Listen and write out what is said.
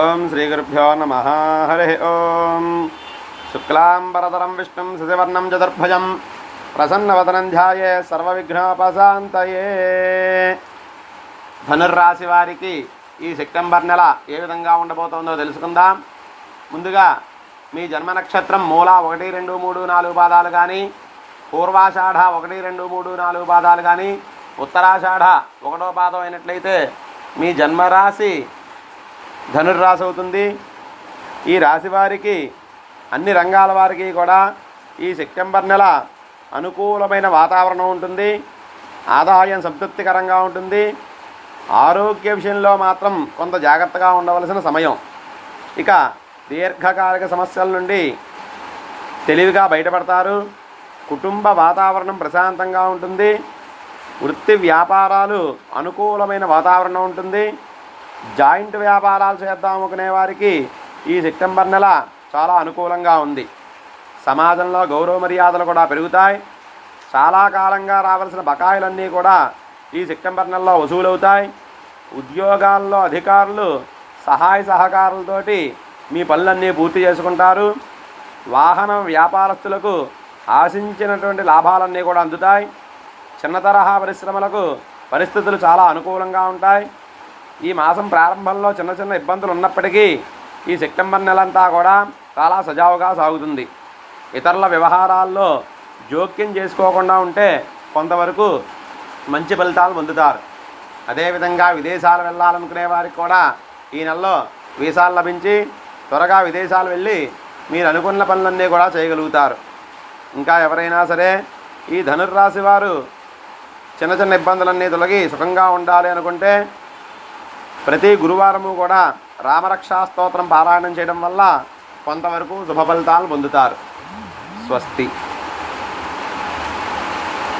ఓం శ్రీ గురుభ్యో నమ. హరి ఓం. శుక్లాంబరధరం విష్ణుం శశివర్ణం చతుర్భుజం. ప్రసన్నవదనం ధ్యాయే సర్వవిఘ్నోపశాంతయే. ధనుర్రాశి వారికి ఈ సెప్టెంబర్ నెల ఏ విధంగా ఉండబోతోందో తెలుసుకుందాం. ముందుగా మీ జన్మ నక్షత్రం మూల ఒకటి రెండు మూడు నాలుగు పాదాలు కానీ పూర్వాషాఢ ఒకటి రెండు మూడు నాలుగు పాదాలు కానీ ఉత్తరాషాఢ ఒకటో పాదం అయినట్లయితే మీ జన్మరాశి ధనుర్రాశి అవుతుంది ఈ రాశి వారికి అన్ని రంగాల వారికి కూడా ఈ సెప్టెంబర్ నెల అనుకూలమైన వాతావరణం ఉంటుంది. ఆదాయం సంతృప్తికరంగా ఉంటుంది. ఆరోగ్య విషయంలో మాత్రం కొంత జాగ్రత్తగా ఉండవలసిన సమయం. ఇక దీర్ఘకాలిక సమస్యల నుండి తెలివిగా బయటపడతారు. కుటుంబ వాతావరణం ప్రశాంతంగా ఉంటుంది. వృత్తి వ్యాపారాలు అనుకూలమైన వాతావరణం ఉంటుంది. జాయింట్ వ్యాపారాలు చేద్దాం అనుకునే వారికి ఈ సెప్టెంబర్ నెల చాలా అనుకూలంగా ఉంది. సమాజంలో గౌరవ మర్యాదలు కూడా పెరుగుతాయి. చాలా కాలంగా రావాల్సిన బకాయిలన్నీ కూడా ఈ సెప్టెంబర్ నెలలో వసూలవుతాయి. ఉద్యోగాల్లో అధికారులు సహాయ సహకారులతోటి మీ పనులన్నీ పూర్తి చేసుకుంటారు. వాహనం వ్యాపారస్తులకు ఆశించినటువంటి లాభాలన్నీ కూడా అందుతాయి. చిన్న తరహా పరిశ్రమలకు పరిస్థితులు చాలా అనుకూలంగా ఉంటాయి. ఈ మాసం ప్రారంభంలో చిన్న చిన్న ఇబ్బందులు ఉన్నప్పటికీ ఈ సెప్టెంబర్ నెలంతా కూడా చాలా సజావుగా సాగుతుంది. ఇతరుల వ్యవహారాల్లో జోక్యం చేసుకోకుండా ఉంటే కొంతవరకు మంచి ఫలితాలు పొందుతారు. అదేవిధంగా విదేశాలు వెళ్ళాలనుకునే వారికి కూడా ఈ నెలలో వీసాలు లభించి త్వరగా విదేశాలు వెళ్ళి మీరు అనుకున్న పనులన్నీ కూడా చేయగలుగుతారు. ఇంకా ఎవరైనా సరే ఈ ధనుర్రాశి వారు చిన్న చిన్న ఇబ్బందులన్నీ తొలగి సుఖంగా ఉండాలి అనుకుంటే ప్రతి గురువారము కూడా రామరక్షా స్తోత్రం పారాయణం చేయడం వల్ల కొంతవరకు శుభ ఫలితాలు పొందుతారు. స్వస్తి.